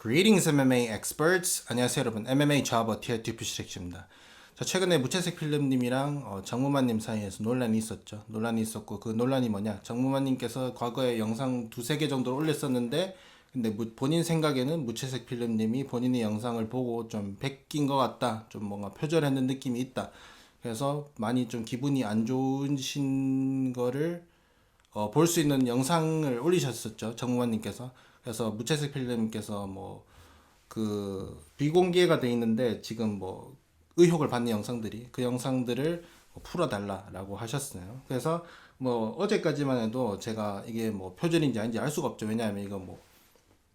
Greetings MMA experts. 안녕하세요 여러분. MMA 좌버 티어 듀프시렉입니다. 자 최근에 무채색 필름님이랑 어, 정무만님 사이에서 논란이 있었죠. 논란이 있었고 그 논란이 뭐냐? 정무만님께서 과거에 영상 두세 개 정도를 올렸었는데 근데 무- 본인 생각에는 무채색 필름님이 본인의 영상을 보고 좀 베낀 것 같다. 좀 뭔가 표절했는 느낌이 있다. 그래서 많이 좀 기분이 안 좋으신 거를 어, 볼 수 있는 영상을 올리셨었죠 정무관님께서 그래서 무채색 필름님께서 뭐 그 비공개가 돼 있는데 지금 뭐 의혹을 받는 영상들이 그 영상들을 뭐 풀어달라라고 하셨어요 그래서 뭐 어제까지만 해도 제가 이게 뭐 표절인지 아닌지 알 수가 없죠 왜냐하면 이거 뭐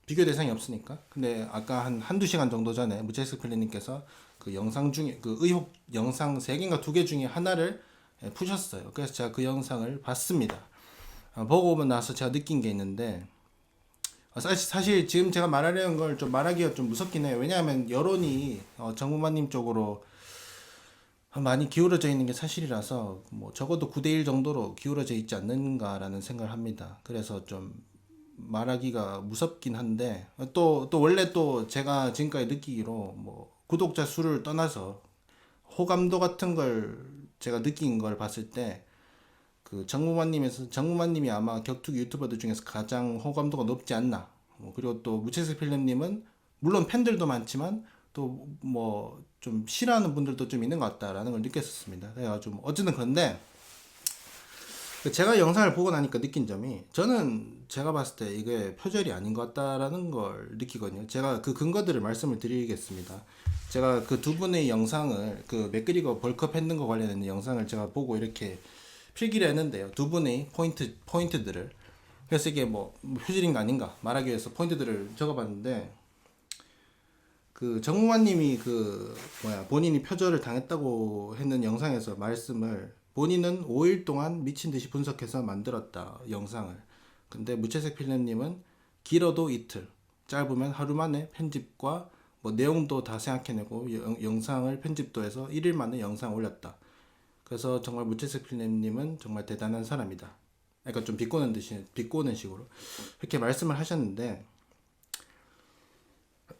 비교 대상이 없으니까. 근데 아까 한 한두 시간 정도 전에 무채색 필리님께서 그 영상 중에 그 의혹 영상 세 개인가 두 개 중에 하나를 예, 푸셨어요. 그래서 제가 그 영상을 봤습니다. 어, 보고 나서 제가 느낀 게 있는데 어, 사실, 사실 지금 제가 말하려는 걸 좀 말하기가 좀 무섭긴 해요. 왜냐하면 여론이 어, 정부마님 쪽으로 많이 기울어져 있는 게 사실이라서 뭐 적어도 9대1 정도로 기울어져 있지 않는가라는 생각을 합니다. 그래서 좀 말하기가 무섭긴 한데 또또 원래 또 제가 지금까지 느끼기로 뭐 구독자 수를 떠나서 호감도 같은 걸 제가 느낀 걸 봤을 때 그 정무만님에서 정무만님이 아마 격투기 유튜버들 중에서 가장 호감도가 높지 않나. 뭐 그리고 또 무채색 필름님은 물론 팬들도 많지만 또 뭐 좀 싫어하는 분들도 좀 있는 것 같다라는 걸 느꼈었습니다. 그래가지고 어쨌든 그런데 그 제가 영상을 보고 나니까 느낀 점이 저는 제가 봤을 때 이게 표절이 아닌 것 같다라는 걸 느끼거든요. 제가 그 근거들을 말씀을 드리겠습니다. 제가 그 두 분의 영상을 그 맥그리거 벌크업 했는 거 관련된 영상을 제가 보고 이렇게 필기를 했는데요. 두 분의 포인트 포인트들을. 그래서 이게 뭐거 아닌가 말하기 위해서 포인트들을 적어봤는데 그 정무관님이 그 뭐야 본인이 표절을 당했다고 했는 영상에서 말씀을 본인은 5일 동안 미친 듯이 분석해서 만들었다 영상을. 근데 무채색 필름님은 길어도 이틀 짧으면 하루 만에 편집과 뭐 내용도 다 생각해내고 영, 영상을 편집도 해서 1일 만에 영상 올렸다 그래서 정말 무채색 필름님은 정말 대단한 사람이다 그러니까 좀 비꼬는 듯이 비꼬는 식으로 이렇게 말씀을 하셨는데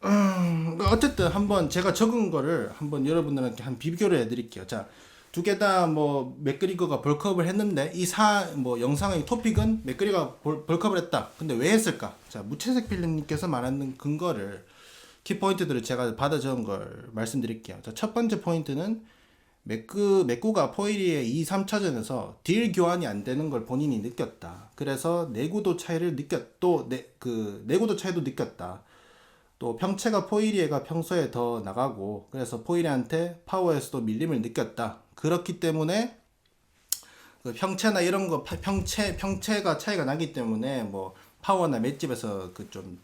그러니까 어쨌든 한번 제가 적은 거를 한번 여러분들한테 한 비교를 해드릴게요. 자, 두 개 다 뭐 맥그리거가 벌크업을 했는데 이 사 뭐 영상의 토픽은 맥그리가 벌크업을 했다. 근데 왜 했을까? 자, 무채색 필름님께서 말하는 근거를 키 포인트들을 제가 받아 적은 걸 말씀드릴게요. 자, 첫 번째 포인트는 맥구 맥구가 포일리의 2, 3차전에서 딜 교환이 안 되는 걸 본인이 느꼈다. 그래서 내구도 차이를 느꼈 또 내 그 내구도 차이도 느꼈다. 또 평체가 포이리에가 평소에 더 나가고 그래서 포이리한테 파워에서도 밀림을 느꼈다. 그렇기 때문에 그 평체나 이런 거 파- 평체 평체가 차이가 나기 때문에 뭐 파워나 맷집에서 그 좀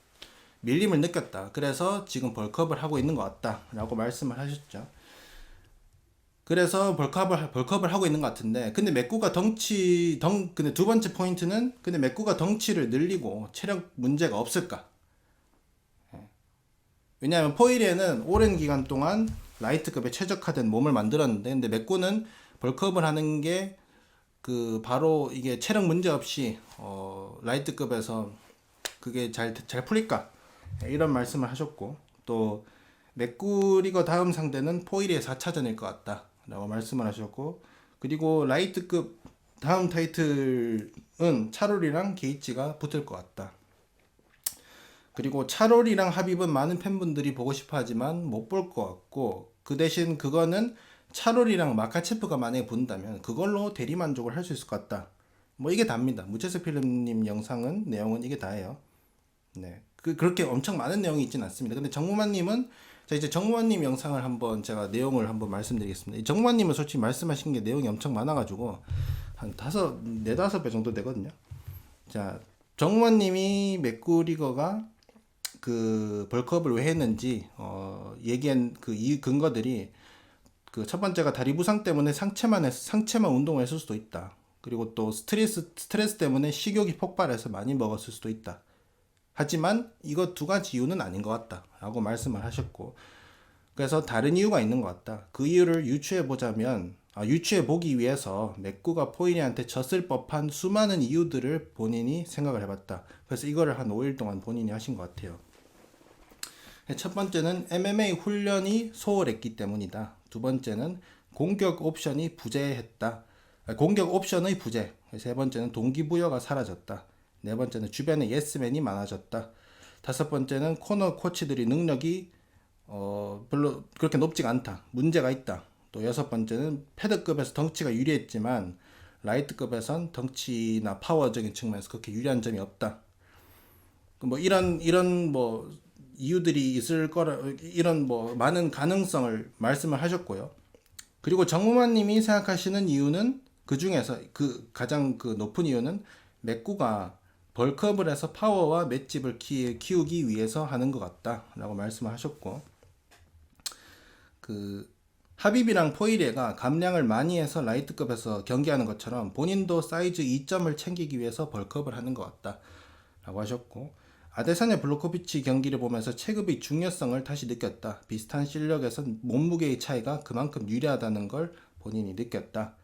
밀림을 느꼈다. 그래서 지금 벌크업을 하고 있는 것 같다 라고 말씀을 하셨죠. 그래서 벌크업을 벌크업을 하고 있는 것 같은데 근데 맥구가 덩치 덩 근데 두 번째 포인트는 근데 맥구가 덩치를 늘리고 체력 문제가 없을까? 왜냐하면 포일에는 오랜 기간 동안 라이트급에 최적화된 몸을 만들었는데 근데 맥구는 벌크업을 하는 게 그 바로 이게 체력 문제 없이 어 라이트급에서 그게 잘 잘 풀릴까? 이런 말씀을 하셨고 또 맥구리거 다음 상대는 포일의 4차전일 것 같다 라고 말씀을 하셨고 그리고 라이트급 다음 타이틀은 차롤이랑 게이츠가 붙을 것 같다. 그리고 차롤이랑 합입은 많은 팬분들이 보고 싶어 하지만 못 볼 것 같고 그 대신 그거는 차롤이랑 마카체프가 만약에 본다면 그걸로 대리 만족을 할 수 있을 것 같다. 뭐 이게 답니다. 무채색 필름님 영상은 내용은 이게 다예요. 네. 그 그렇게 엄청 많은 내용이 있진 않습니다. 근데 정무만님은 자 이제 정무만님 영상을 한번 제가 내용을 한번 말씀드리겠습니다. 이 정무만님은 솔직히 말씀하신 게 내용이 엄청 많아가지고 한 다섯 네 다섯 배 정도 되거든요. 자 정무만님이 맥구리거가 그 벌크업을 왜 했는지 어 얘기한 그 이 근거들이 그 첫 번째가 다리 부상 때문에 상체만 했, 상체만 운동을 했을 수도 있다. 그리고 또 스트레스 스트레스 때문에 식욕이 폭발해서 많이 먹었을 수도 있다. 하지만 이거 두 가지 이유는 아닌 것 같다 라고 말씀을 하셨고 그래서 다른 이유가 있는 것 같다. 그 이유를 유추해 보자면 아, 유추해 보기 위해서 맥구가 포인이한테 졌을 법한 수많은 이유들을 본인이 생각을 해봤다. 그래서 이거를 한 5일 동안 본인이 하신 것 같아요. 첫 번째는 MMA 훈련이 소홀했기 때문이다. 두 번째는 공격 옵션이 부재했다. 아, 공격 옵션의 부재. 세 번째는 동기부여가 사라졌다. 네 번째는 주변에 예스맨이 많아졌다. 다섯 번째는 코너 코치들이 능력이 어, 별로 그렇게 높지가 않다. 문제가 있다. 또 여섯 번째는 패드급에서 덩치가 유리했지만 라이트급에선 덩치나 파워적인 측면에서 그렇게 유리한 점이 없다. 그뭐 이런 이런 뭐 이유들이 있을 거라 이런 뭐 많은 가능성을 말씀을 하셨고요. 그리고 정무만님이 생각하시는 이유는 그 중에서 그 가장 그 높은 이유는 맥구가 벌크업을 해서 파워와 맷집을 키, 키우기 위해서 하는 것 같다라고 말씀을 하셨고 그 하비비랑 포이레가 감량을 많이 해서 라이트급에서 경기하는 것처럼 본인도 사이즈 2점을 챙기기 위해서 벌크업을 하는 것 같다라고 하셨고 아데사냐 블로코비치 경기를 보면서 체급의 중요성을 다시 느꼈다. 비슷한 실력에서 몸무게의 차이가 그만큼 유리하다는 걸 본인이 느꼈다.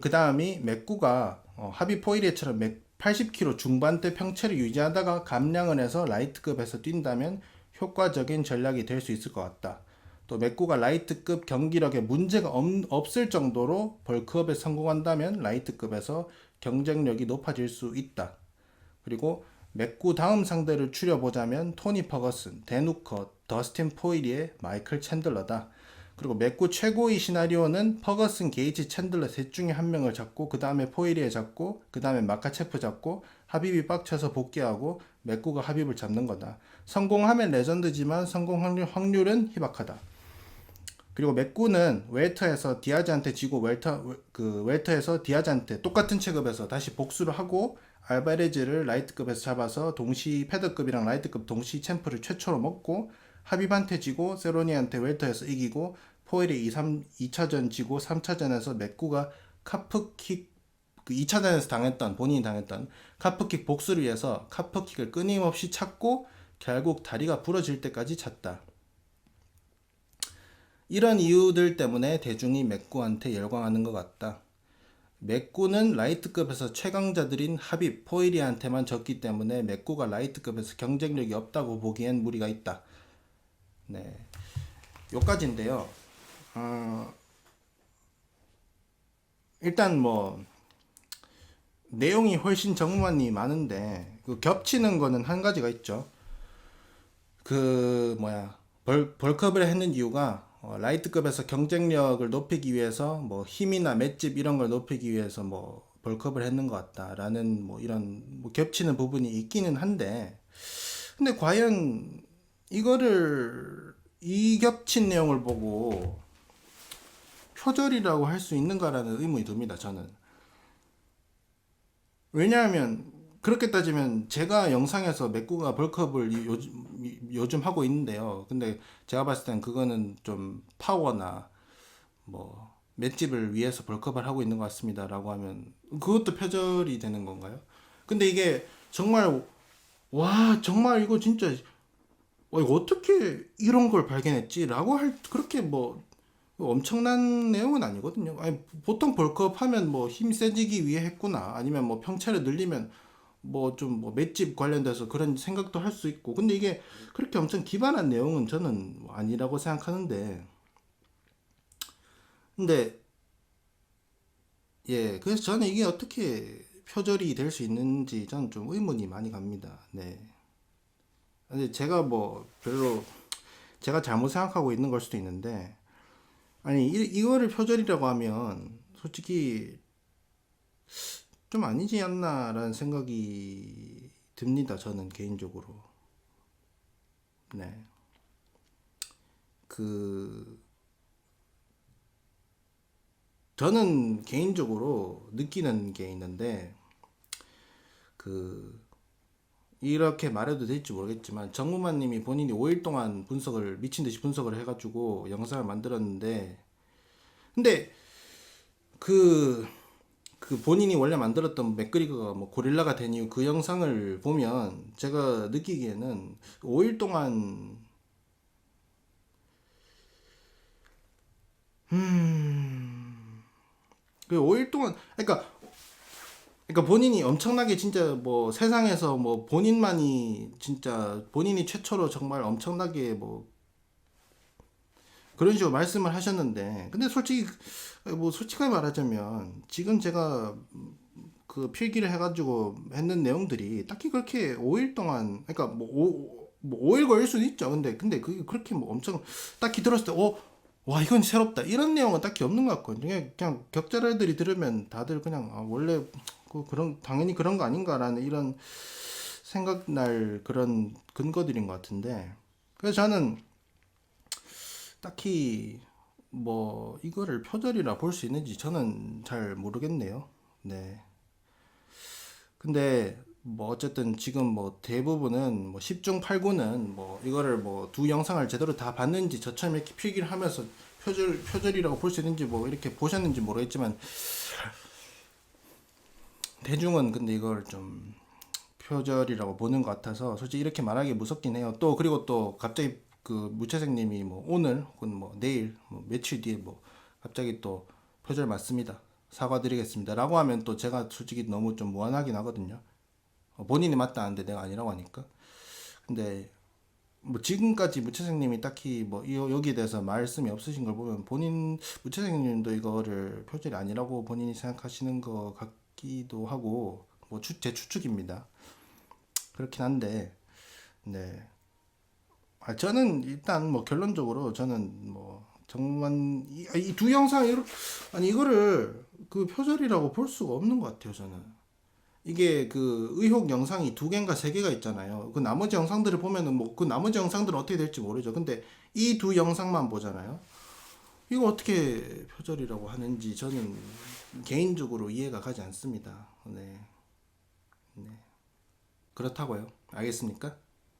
그 다음이 맥구가 어, 하비 포이레처럼 80kg 중반대 평체를 유지하다가 감량을 해서 라이트급에서 뛴다면 효과적인 전략이 될 수 있을 것 같다. 또 맥구가 라이트급 경기력에 문제가 없, 없을 정도로 벌크업에 성공한다면 라이트급에서 경쟁력이 높아질 수 있다. 그리고 맥구 다음 상대를 추려보자면 토니 퍼거슨, 데누커, 더스틴 포일리의 마이클 챈들러다. 그리고 맥구 최고의 시나리오는 퍼거슨, 게이지, 챈들러 셋 중에 한 명을 잡고 그 다음에 포일리에 잡고 그 다음에 마카체프 잡고 하빕이 빡쳐서 복귀하고 맥구가 하빕을 잡는 거다. 성공하면 레전드지만 성공 확률, 확률은 희박하다. 그리고 맥구는 웰터에서 디아즈한테 지고 웰터 그 웰터에서 디아즈한테 똑같은 체급에서 다시 복수를 하고 알바레즈를 라이트급에서 잡아서 동시 패드급이랑 라이트급 동시 챔프를 최초로 먹고 하비반테 지고 세로니한테 웰터에서 이기고 포일이 2, 3, 2차전 지고 3차전에서 맥구가 카프킥 그 2차전에서 당했던 본인이 당했던 카프킥 복수를 위해서 카프킥을 끊임없이 찾고 결국 다리가 부러질 때까지 찼다. 이런 이유들 때문에 대중이 맥구한테 열광하는 것 같다. 맥구는 라이트급에서 최강자들인 하빕, 포이리한테만 졌기 때문에 맥구가 라이트급에서 경쟁력이 없다고 보기엔 무리가 있다. 네, 요까지인데요. 어, 일단 뭐 내용이 훨씬 정무만이 많은데 그 겹치는 거는 한 가지가 있죠. 그 뭐야 벌 벌크업을 했는 이유가 어, 라이트급에서 경쟁력을 높이기 위해서 뭐 힘이나 맷집 이런 걸 높이기 위해서 뭐 벌크업을 했는 것 같다라는 뭐 이런 뭐 겹치는 부분이 있기는 한데 근데 과연 이거를 이 겹친 내용을 보고 표절이라고 할 수 있는가라는 의문이 듭니다 저는 왜냐하면 그렇게 따지면 제가 영상에서 맥구가 벌크업을 요즘, 요즘 하고 있는데요. 근데 제가 봤을 땐 그거는 좀 파워나 뭐 맷집을 위해서 벌크업을 하고 있는 것 같습니다라고 하면 그것도 표절이 되는 건가요? 근데 이게 정말 와 정말 이거 진짜 와 이거 어떻게 이런 걸 발견했지라고 할 그렇게 뭐 엄청난 내용은 아니거든요. 아니 보통 벌크업 하면 뭐 힘 세지기 위해 했구나. 아니면 뭐 평체를 늘리면 뭐좀뭐 맷집 관련돼서 그런 생각도 할 수 있고. 근데 이게 그렇게 엄청 기반한 내용은 저는 아니라고 생각하는데. 근데 예 그래서 저는 이게 어떻게 표절이 될 수 있는지 저는 좀 의문이 많이 갑니다. 네 근데 제가 뭐 별로 제가 잘못 생각하고 있는 걸 수도 있는데 아니 이, 이거를 표절이라고 하면 솔직히 좀 아니지 않나라는 생각이 듭니다. 저는 개인적으로. 네. 그 저는 개인적으로 느끼는 게 있는데 그 이렇게 말해도 될지 모르겠지만 정무만님이 본인이 5일 동안 분석을 미친 듯이 분석을 해가지고 영상을 만들었는데 근데 그, 그 본인이 원래 만들었던 맥그리거가 뭐 고릴라가 된 이유 그 영상을 보면 제가 느끼기에는 5일 동안 음, 그 5일 동안 그러니까 그러니까 본인이 엄청나게 진짜 뭐 세상에서 뭐 본인만이 진짜 본인이 최초로 정말 엄청나게 뭐 그런 식으로 말씀을 하셨는데 근데 솔직히 뭐 솔직하게 말하자면 지금 제가 그 필기를 해가지고 했는 내용들이 딱히 그렇게 5일 동안 그러니까 뭐, 오, 뭐 5일 걸릴 수도 있죠. 근데 근데 그게 그렇게 뭐 엄청 딱히 들었을 때 어, 와 이건 새롭다. 이런 내용은 딱히 없는 것 같거든요. 그냥, 그냥 격자들이 들으면 다들 그냥 아, 원래 그 그런 당연히 그런 거 아닌가라는 이런 생각날 그런 근거들인 것 같은데 그래서 저는 딱히 뭐 이거를 표절이라 볼 수 있는지 저는 잘 모르겠네요. 네. 근데 뭐 어쨌든 지금 뭐 대부분은 뭐 10중 8구는 뭐 이거를 뭐 두 영상을 제대로 다 봤는지 저처럼 이렇게 필기를 하면서 표절 표절이라고 볼 수 있는지 뭐 이렇게 보셨는지 모르겠지만 대중은 근데 이걸 좀 표절이라고 보는 것 같아서 솔직히 이렇게 말하기 무섭긴 해요. 또 그리고 또 갑자기 그 무채색님이 뭐 오늘 혹은 뭐 내일 뭐 며칠 뒤에 뭐 갑자기 또 표절 맞습니다. 사과드리겠습니다라고 하면 또 제가 솔직히 너무 좀 무안하긴 하거든요. 어, 본인이 맞다는데 내가 아니라고 하니까. 근데 뭐 지금까지 무채색님이 딱히 뭐 이- 여기에 대해서 말씀이 없으신 걸 보면 본인 무채색님도 이거를 표절이 아니라고 본인이 생각하시는 것 같 기도 하고 뭐 제 추측입니다. 그렇긴 한데 네. 아, 저는 일단 뭐 결론적으로 저는 뭐 정말 이두 영상 이렇- 아니 이거를 그 표절이라고 볼 수가 없는 것 같아요 저는 이게 그 의혹 영상이 두 개인가 세 개가 있잖아요 그 나머지 영상들을 보면은 뭐 그 나머지 영상들은 어떻게 될지 모르죠 근데 이 두 영상만 보잖아요 이거 어떻게 표절이라고 하는지 저는 개인적으로 이해가 가지 않습니다 네, 네. 그렇다고요 알겠습니까?